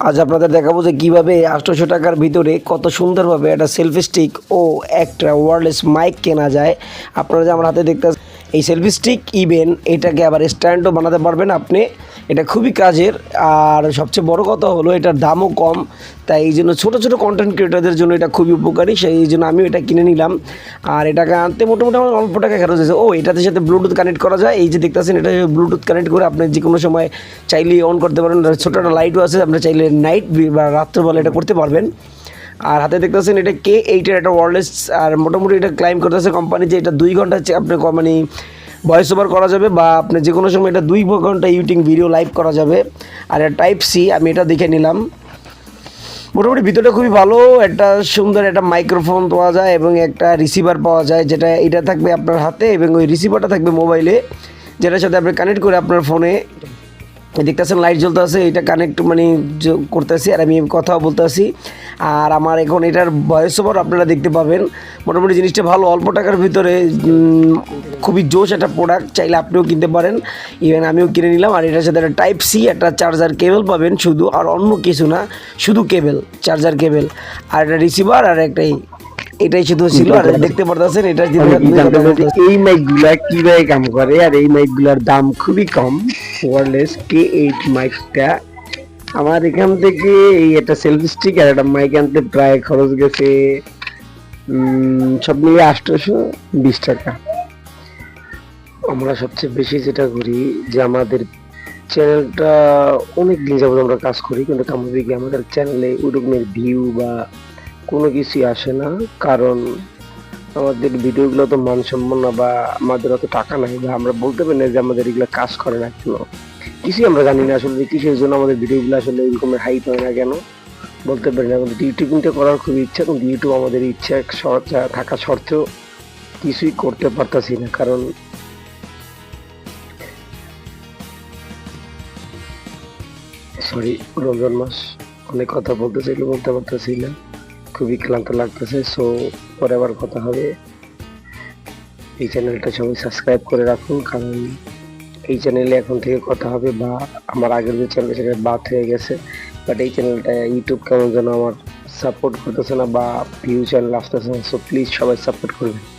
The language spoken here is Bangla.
আজ আপনাদের দেখাবো যে কীভাবে আটশোশো টাকার ভিতরে কত সুন্দরভাবে একটা সেলফি স্টিক ও একটা ওয়ারলেস মাইক কেনা যায়। আপনারা যে আমার হাতে দেখতে এই সেলফি স্টিক ইভেন এটাকে আবার স্ট্যান্ডও বানাতে পারবেন আপনি। এটা খুবই কাজের। আর সবচেয়ে বড় কথা হলো, এটার দামও কম। তাই এই জন্য ছোটো ছোটো কন্টেন্ট ক্রিয়েটারদের জন্য এটা খুবই উপকারী। সেই জন্য আমিও এটা কিনে নিলাম। আর এটাকে আনতে মোটামুটি আমার অল্প টাকা খরচ হয়েছে। ও, এটাতে সাথে ব্লুটুথ কানেক্ট করা যায়। এই যে দেখতেছেন, এটা ব্লুটুথ কানেক্ট করে আপনি যে কোনো সময় চাইলে অন করতে পারেন। ছোটো একটা লাইটও আছে, আপনি চাইলে নাইট বা রাত্রেবেলা এটা করতে পারবেন। আর হাতে দেখতেছেন এটা কে এইটার একটা ওয়ারলেস আর মোটামুটি এটা ক্লাইম করতেছে কোম্পানি যে এটা দুই ঘণ্টা আপনি মানে ভয়েস ওভার করা যাবে বা আপনি যে কোনো সময় এটা দুই ঘণ্টা ইউটিং ভিডিও লাইভ করা যাবে। আর এটা টাইপ সি আমি এটা দেখে নিলাম। মোটামুটি ভিতরটা খুবই ভালো, একটা সুন্দর একটা মাইক্রোফোন পাওয়া যায় এবং একটা রিসিভার পাওয়া যায়, যেটা এটা থাকবে আপনার হাতে এবং ওই রিসিভারটা থাকবে মোবাইলে যেটার সাথে আপনি কানেক্ট করে আপনার ফোনে দেখতেছেন লাইট জ্বলতে আছে, এটা কানেক্ট মানে করতেছি আর আমি কথাও বলতে আছি। আর আমার এখন এটার ভয়েস ওভার আপনারা দেখতে পাবেন। মোটামুটি জিনিসটা ভালো অল্প টাকার ভিতরে খুবই জোশ একটা প্রোডাক্ট চাইলে আপনিও কিনতে পারেন। ইভেন আমিও কিনে নিলাম আর এটার সাথে একটা টাইপ সি একটা চার্জার কেবল পাবেন শুধু আর অন্য কিছু না শুধু কেবল চার্জার কেবল আর একটা রিসিভার আর একটাই এটাই শুধু ছিল আর দেখতে পারতেছেন এটা এই মাইকগুলা কীভাবে কাম করে আর এই মাইকগুলার দাম খুবই কম ওয়ারলেস কে এইট মাইকটা আমার এখান থেকে এই একটা সেলফি স্টিক আর একটা মাইক আনতে প্রায় খরচ গেছে সব মিলিয়ে আটশোশো বিশ টাকা। আমরা সবচেয়ে বেশি যেটা করি যে আমাদের চ্যানেলটা অনেক দিন যাবত আমরা কাজ করি, কিন্তু আমাদের কি আমাদের চ্যানেলে ওরকমের ভিউ বা কোনো কিছুই আসে না, কারণ আমাদের ভিডিওগুলো তো মানসম্পন্ন বা আমাদের অত টাকা নাই বা আমরা বলতে পারি না যে আমাদের এগুলো কাজ করে না কেন কিছুই আমরা জানি না আসলে, কিসের জন্য আমাদের ভিডিওগুলো আসলে এরকমের হাইপ হয় না কেন? বলতে পারি না আমাদের ইউটিউবিংটা করার খুব ইচ্ছা, কিন্তু ইউটিউব আমাদের ইচ্ছা থাকা সত্ত্বেও কিছুই করতে পারতাছি না, কারণ সরি রমজান মাস, অনেক কথা বলতে চাইলে বলতে পারতেছি না, খুবই ক্লান্ত লাগতেছে সো পরে আবার কথা হবে। এই চ্যানেলটা সবাই সাবস্ক্রাইব করে রাখুন, কারণ এই চ্যানেলে এখন থেকে কথা হবে বা আমার আগের যে চ্যানেল সেটা বাদ হয়ে গেছে বাট এই চ্যানেলটা ইউটিউব কেমন যেন আমার সাপোর্ট করতেছে না বা ভিউ চ্যানেল আসতেছে না সো প্লিজ সবাই সাপোর্ট করবেন।